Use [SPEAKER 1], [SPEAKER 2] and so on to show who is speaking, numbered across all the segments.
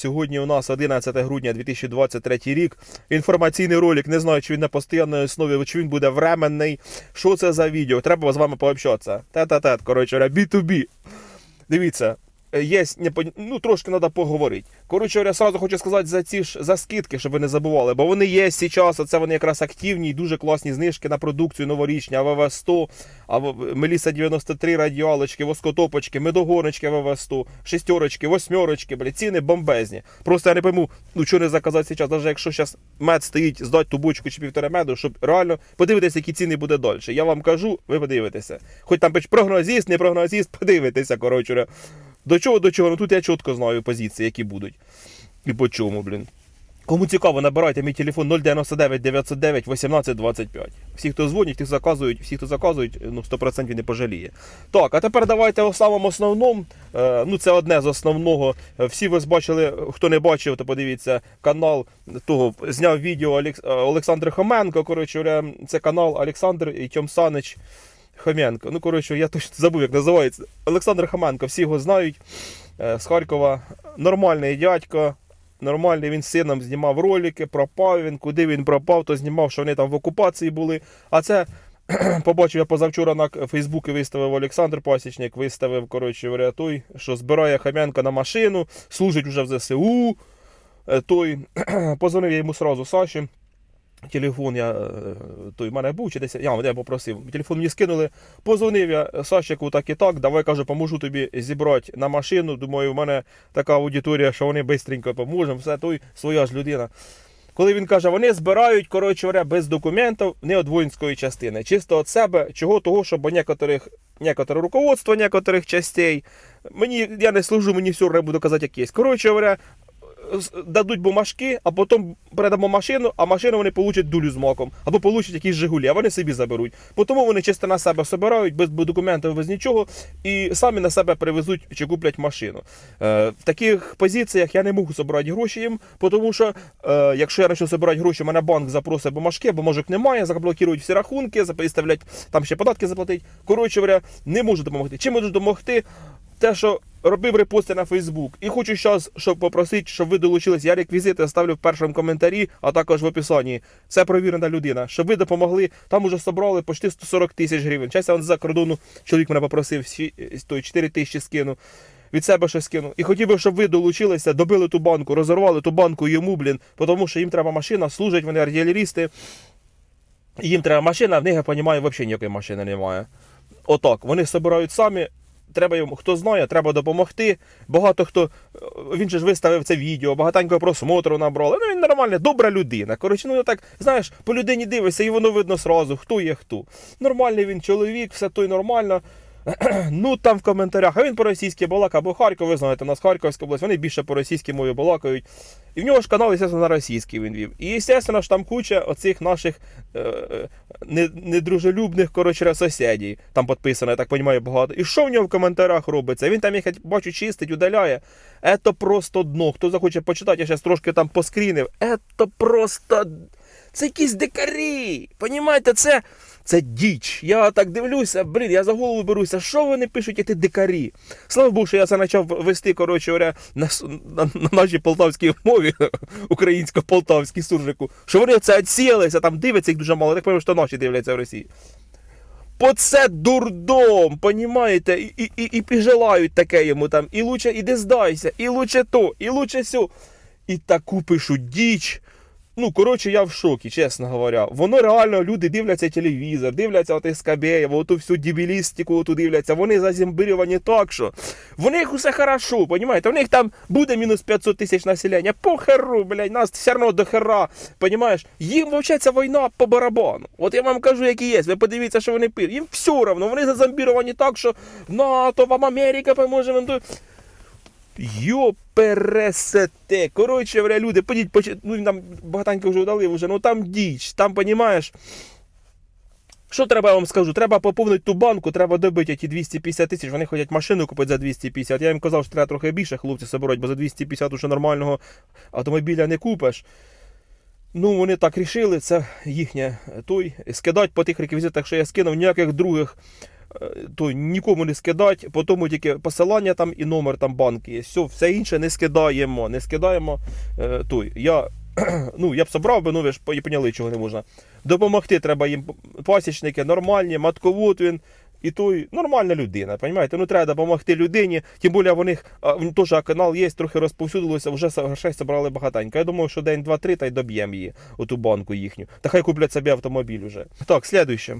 [SPEAKER 1] Сьогодні у нас 11 грудня 2023 рік. Інформаційний ролик. Не знаю, чи він на постійній основі, чи він буде временний. Що це за відео? Треба з вами пообщатися. Тет-а-тет, коротше, говоря, B2B. Дивіться. Е, Є, ну трошки треба поговорити. Коротше, говоря, сразу хочу сказати за ці ж за скидки, щоб ви не забували, бо вони є зараз. Оце вони якраз активні і дуже класні знижки на продукцію новорічні, АВВ 100, АВ... Меліса 93 радіалочки, воскотопочки, медогоночки АВВ 100, шестерочки, восьмерочки, блядь, ціни бомбезні. Просто я не пойму, ну чого не заказати зараз, навіть якщо зараз мед стоїть, здати ту бочку чи півтора меду, щоб реально подивитися, які ціни буде далі. Я вам кажу, ви подивитеся. Хоч там прогнозіст, не прогнозіст, подивитеся, коротше. До чого, до чого? Ну тут я чітко знаю позиції, які будуть. І по чому, блін. Кому цікаво, набирайте мій телефон 099 909 18 25. Всі, хто дзвонять, всі заказують, всі, хто заказують, ну 100% не пожаліє. Так, а тепер давайте о самому основному. Е, ну, це одне з основного. Е, Всі ви бачили, хто не бачив, то подивіться канал того. Зняв відео Олекс- Олександр Хоменко. Коротше, це канал Олександр і Тьом Санич. Хоменко. Ну, коротше, я точно забув, як називається. Олександр Хоменко, всі його знають. Е, З Харкова. Нормальний дядько. Нормальний він з сином знімав ролики, пропав він. Куди він пропав, то знімав, що вони там в окупації були. А це побачив я позавчора на Фейсбуці виставив Олександр Пасічник, виставив, коротше, той, що збирає Хам'янка на машину, служить уже в ЗСУ. Е, Той позвонив я йому сразу Саші. Телефон я е, той в мене був чи десь. Я, я попросив. Телефон мені скинули. Позвонив я Сашику так і так. Давай каже, поможу тобі зібрати на машину. Думаю, в мене така аудиторія, що вони швидко поможемо. Все той своя ж людина. Коли він каже, вони збирають, коротше говоря, без документів, не від воїнської частини. Чисто від себе, чого того, щоб некоторих, некоторе руководство некоторих частей. Мені я не служу, мені все буду казати, як. Коротше говоря, дадуть бумажки, а потім передамо машину, а машину вони получать дулю з маком, або получать якісь Жигулі, а вони собі заберуть. Бо Тому вони чисто на себе собирають, без документів, без нічого, і самі на себе привезуть чи куплять машину. Е, в таких позиціях я не можу збирати гроші їм, тому що е, якщо я почну збирати гроші, мене банк запросить бумажки, бумажок немає, заблокують всі рахунки, заставлять там ще податки заплатити. Коротше говоря, не можу допомогти. Чим можу допомогти? Те, що робив репости на Фейсбук. І хочу зараз, щоб попросити, щоб ви долучились. Я реквізити ставлю в першому коментарі, а також в описанні. Це провірена людина. Щоб ви допомогли. Там уже собрали почти 140 тисяч гривень. Я он за кордону чоловік мене попросив, той 4 тисячі скину. Від себе щось скину. І хотів би, щоб ви долучилися, добили ту банку, розорвали ту банку йому, блін, тому що їм треба машина, служать вони артилерісти. Їм треба машина, в них, я розумію, взагалі ніякої машини немає. Отак, вони собирають самі. Треба йому, хто знає, треба допомогти. Багато хто. е, Він же ж виставив це відео, багатенько просмотру набрали. Ну він нормальна, добра людина. Коротше, ну так, знаєш, по людині дивишся, і воно видно сразу, хто є хто. Нормальний він чоловік, все той нормально. Ну там в коментарях, а він по-російськи балакає, або Харків, ви знаєте, у нас Харківська область, вони більше по російській мові балакають. І в нього ж канал, звісно, на російський він вів. І, звісно, ж там куча оцих наших е, е, недружелюбних, коротше, сусідів. Там підписано, я так розумію, багато. І що в нього в коментарях робиться? Він там їх, бачу, чистить, удаляє. Це просто дно. Хто захоче почитати, я зараз трошки там поскрінив. Це просто. Це якісь дикарі. Понімаєте, це. Це діч. Я так дивлюся, блін, я за голову беруся. Що вони пишуть, ті дикарі? Слава Богу, що я це почав вести, коротше говоря, на, на, на нашій полтавській мові, українсько-полтавській суржику, що вони це відсіялися, там дивляться їх дуже мало, так певно, що наші дивляться в Росії. Бо це дурдом, понімаєте? І, і, і, і піжелають таке йому там. І лучше іди здайся, і лучше то, і лучше сьо. І таку пишуть діч. Ну, коротше, я в шокі, чесно говоря. Воно реально люди дивляться телевізор, дивляться отих Скабєєва, оту всю дебілістику оту дивляться. Вони зазімбирювані так, що в них усе хорошо, понімаєте? В них там буде мінус 500 тисяч населення. Похеру, блядь, нас все одно до хера. Понімаєш? Їм ця війна по барабану. От я вам кажу, які є. Ви подивіться, що вони пишуть. Їм все одно, вони зазомбіровані так, що НАТО, вам Америка поможе. Вам то- Йо пересете. Коротше, говоря, люди, подіть, поч... ну там багатенько вже удали, вже, ну там діч, там, понімаєш. Що треба, я вам скажу? Треба поповнити ту банку, треба добити ті 250 тисяч. Вони хочуть машину купити за 250. Я їм казав, що треба трохи більше хлопці собирати, бо за 250 уже нормального автомобіля не купиш. Ну, вони так рішили, це їхнє той. Скидати по тих реквізитах, що я скинув, ніяких других е, то нікому не скидати, тому тільки посилання там і номер там банки є. Все, все інше не скидаємо. Не скидаємо е, той. Я, ну, я б собрав би, ну ви ж поняли, чого не можна. Допомогти треба їм пасічники нормальні, матковод він. І той нормальна людина, розумієте? Ну треба допомогти людині. Тим більше в них а, в них теж теж є, трохи розповсюдилося, вже грошей зібрали багатенько. Я думаю, що день, два-три та й доб'ємо її, оту банку їхню. Та хай куплять собі автомобіль уже. Так, слідуюче.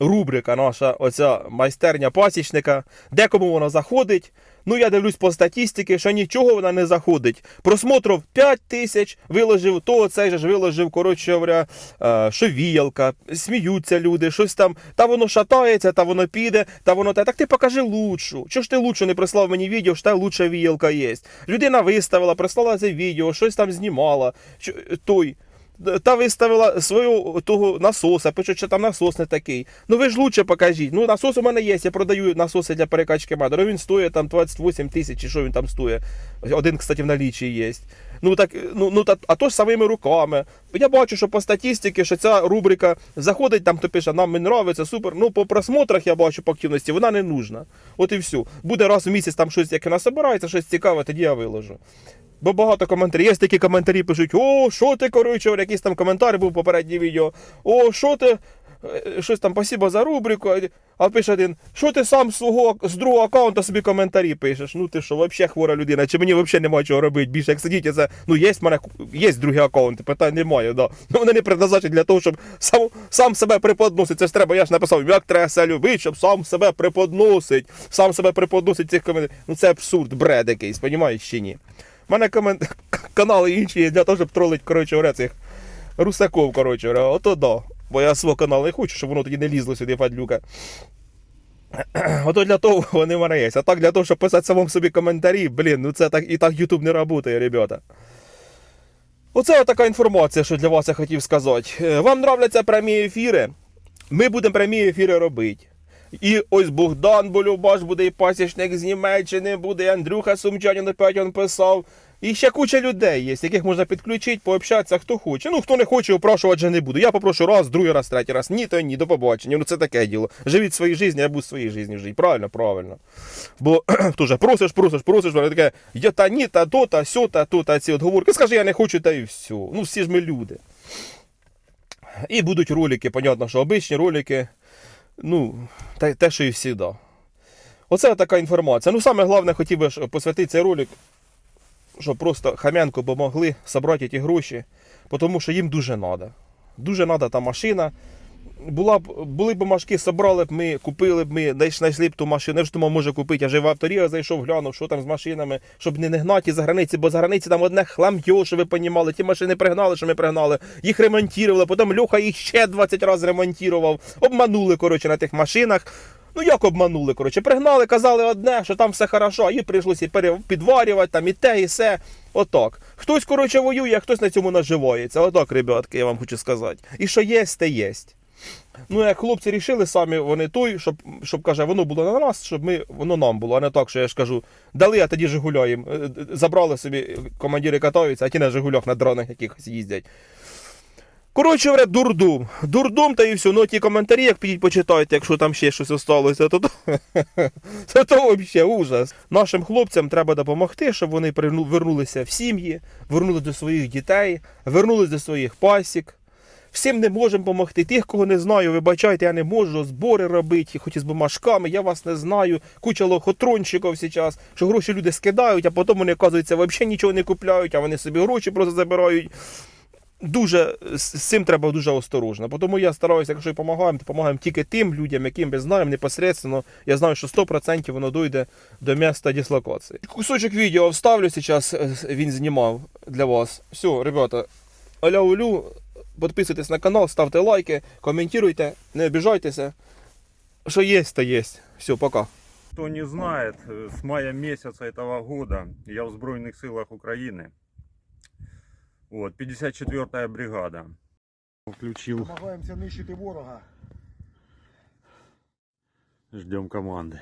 [SPEAKER 1] Рубрика наша, оця майстерня пасічника. Декому вона заходить. Ну, я дивлюсь по статистиці, що нічого вона не заходить. Просмотрів 5 тисяч виложив, то оцей же ж виложив, коротше говоря, е, що віялка, сміються люди, щось там, та воно шатається, та воно піде, та воно те. Так ти покажи лучшу. Чого ж ти лучшу не прислав мені відео, що та лучша віялка є? Людина виставила, прислала це відео, щось там знімала. Той. Та виставила свого того насоса, пишуть, що там насос не такий. Ну ви ж лучше покажіть. Ну насос у мене є, я продаю насоси для перекачки меду. Ну, Він стоїть там 28 тисяч, що він там стоїть. Один, кстати, в налічі є. Ну так, ну, ну та, а то ж самими руками. Я бачу, що по статистиці, що ця рубрика заходить, там хто пише, нам не нравиться, супер. Ну, по просмотрах я бачу по активності, вона не нужна. От і все. Буде раз в місяць там щось, яке насобирається, щось цікаве, тоді я виложу. Бо багато коментарів. Є такі коментарі пишуть: О, що ти, коротше, якийсь там коментар був попереднє відео. О, що ти. Е, Щось там, спасибо за рубрику. А пише один, що ти сам свого з другого аккаунта собі коментарі пишеш? Ну ти що, взагалі хвора людина, чи мені взагалі немає чого робити? Більше як сидіти, це ну є в мене є другі аккаунти, питань немає, да. Ну вони не предназначені для того, щоб сам, сам себе преподносити. Це ж треба, я ж написав, як треба себе любити, щоб сам себе преподносить, сам себе преподносить цих коментарях. Ну це абсурд, бред якийсь, понімаєш чи ні? У мене комент... канали інші є для того, щоб тролити, коротше, цих русаков, коротше, ото да. Бо я свого каналу не хочу, щоб воно тоді не лізло сюди, падлюка. Ото для того вони в є. А так для того, щоб писати самому собі коментарі, блін, ну це так і так YouTube не працює, ребята. Оце така інформація, що для вас я хотів сказати. Е, Вам нравляться прямі ефіри? Ми будемо прямі ефіри робити. І ось Богдан Болюбаш буде, і пасічник з Німеччини буде, і Андрюха Сумчанин опять он писав. І ще куча людей є, яких можна підключити, пообщатися, хто хоче. Ну, хто не хоче, опрошувати же не буду. Я попрошу раз, другий раз, третій раз. Ні, то ні, до побачення. Ну це таке діло. Живіть свої житті, я буду своїй житті жити. Правильно, правильно. Бо теж просиш, просиш, просиш, воно таке, я та ні, та то, та сьо, та то, та ці отговорки. Скажи, я не хочу, та і все. Ну, всі ж ми люди. І будуть ролики, понятно, що обичні ролики. Ну, те, що і завжди. Оце така інформація. Ну, саме головне, хотів би посвятити цей ролик, щоб просто Хам'янку помогли зібрати ті гроші, тому що їм дуже треба. Дуже треба та машина. Була б, були б машки, собрали б ми, купили б ми, десь знайшли б ту машину. Я ж думав, може купити. Я вже в авторія зайшов, глянув, що там з машинами, щоб не, не гнати за границі, бо за границі там одне хлам'йо, що ви понімали. Ті машини пригнали, що ми пригнали, їх ремонтували, потім Льоха їх ще 20 разів ремонтував. Обманули, коротше, на тих машинах. Ну як обманули, коротше, пригнали, казали одне, що там все хорошо, а їй прийшлося пере- підварювати, там і те, і все. Отак. Хтось, коротше, воює, а хтось на цьому наживається. Отак, ребятки, я вам хочу сказати. І що є, те єсть. Ну, як хлопці рішили самі, вони той, щоб, щоб каже, воно було на нас, щоб ми, воно нам було, а не так, що я ж кажу, дали, а тоді Жигуляєм. Е, е, Забрали собі, командири катаються, а ті на Жигулях на дронах якихось їздять. Коротше говоря, дурдум. Дурдум та і все. Ну ті коментарі, як підіть почитайте, якщо там ще щось осталося, то то, то, взагалі ужас. Нашим хлопцям треба допомогти, щоб вони вернулися в сім'ї, вернулися до своїх дітей, вернулися до своїх пасік. Всім не можемо допомогти. Тих, кого не знаю, вибачайте, я не можу збори робити, хоч із бумажками, я вас не знаю. Куча лохотронщиків зараз, що гроші люди скидають, а потім вони, оказується, взагалі нічого не купляють, а вони собі гроші просто забирають Дуже з з цим треба дуже осторожно. Бо Тому я стараюся, якщо і допомагаємо, то допомагаємо тільки тим людям, яким ми знаємо непосередньо. Я знаю, що 100% воно дойде до міста дислокації. Кусочок відео вставлю зараз, е, він знімав для вас. Все, ребята, аля улю, підписуйтесь на канал, ставте лайки, коментуйте, не обіжайтеся. Що є, то є. Все, пока.
[SPEAKER 2] Кто не знает, э, с мая месяца этого года я в Збройных силах Украины. Вот, 54-я бригада. Включил,
[SPEAKER 3] Намагаємося нищити ворога.
[SPEAKER 2] ждем команды.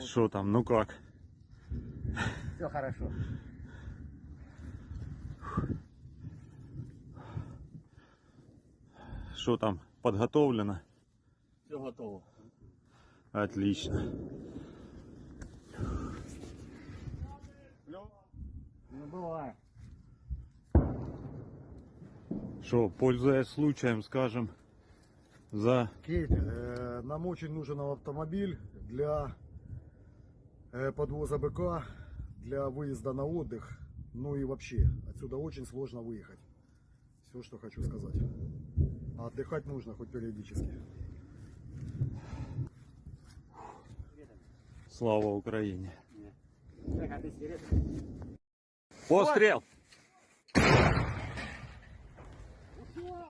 [SPEAKER 2] Что там, ну как?
[SPEAKER 3] Все хорошо.
[SPEAKER 2] Что там, подготовлено?
[SPEAKER 3] Все готово.
[SPEAKER 2] Отлично.
[SPEAKER 3] Бывает.
[SPEAKER 2] Что, пользуясь случаем, скажем, за
[SPEAKER 4] Кейт, э, нам очень нужен автомобиль для э, подвоза быка, для выезда на отдых, ну и вообще. Отсюда очень сложно выехать. Все, что хочу сказать. А отдыхать нужно хоть периодически.
[SPEAKER 2] слава Украине.
[SPEAKER 3] Так, а ты сигарет?
[SPEAKER 2] Пострел!